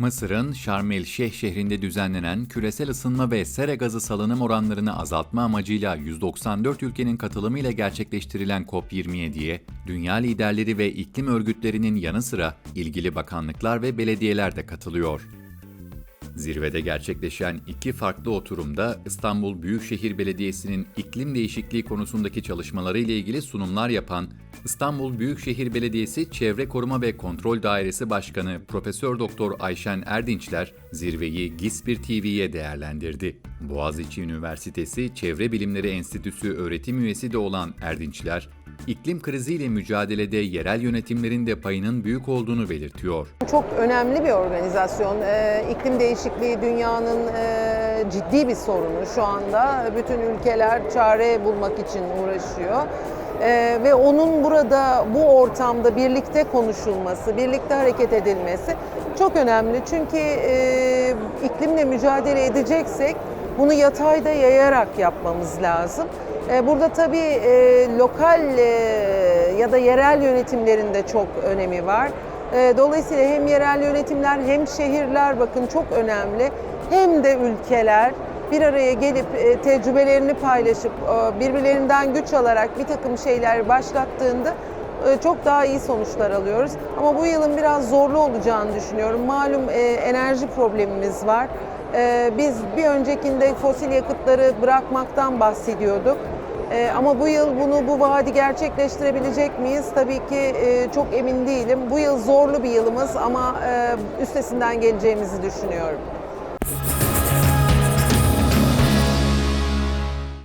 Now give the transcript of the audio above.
Mısır'ın Şarm el Şeyh şehrinde düzenlenen küresel ısınma ve sera gazı salınım oranlarını azaltma amacıyla 194 ülkenin katılımıyla gerçekleştirilen COP27'ye dünya liderleri ve iklim örgütlerinin yanı sıra ilgili bakanlıklar ve belediyeler de katılıyor. Zirvede gerçekleşen iki farklı oturumda İstanbul Büyükşehir Belediyesi'nin iklim değişikliği konusundaki çalışmaları ile ilgili sunumlar yapan İstanbul Büyükşehir Belediyesi Çevre Koruma ve Kontrol Dairesi Başkanı Profesör Doktor Ayşen Erdinçler zirveyi GİSPİR TV'ye değerlendirdi. Boğaziçi Üniversitesi Çevre Bilimleri Enstitüsü öğretim üyesi de olan Erdinçler, iklim kriziyle mücadelede yerel yönetimlerin de payının büyük olduğunu belirtiyor. Çok önemli bir organizasyon. Ee, iklim değişikliği dünyanın e, ciddi bir sorunu şu anda. Bütün ülkeler çare bulmak için uğraşıyor. Ee, ve onun burada bu ortamda birlikte konuşulması, birlikte hareket edilmesi çok önemli. Çünkü e, iklimle mücadele edeceksek bunu yatayda yayarak yapmamız lazım. E, Burada tabii e, lokal e, ya da yerel yönetimlerin de çok önemi var. Dolayısıyla hem yerel yönetimler hem şehirler bakın çok önemli. Hem de ülkeler bir araya gelip tecrübelerini paylaşıp birbirlerinden güç alarak bir takım şeyler başlattığında çok daha iyi sonuçlar alıyoruz. Ama bu yılın biraz zorlu olacağını düşünüyorum. Malum enerji problemimiz var. E, Biz bir öncekinde fosil yakıtları bırakmaktan bahsediyorduk. E, Ama bu yıl bunu bu vaadi gerçekleştirebilecek miyiz? Tabii ki e, çok emin değilim. Bu yıl zorlu bir yılımız ama e, üstesinden geleceğimizi düşünüyorum.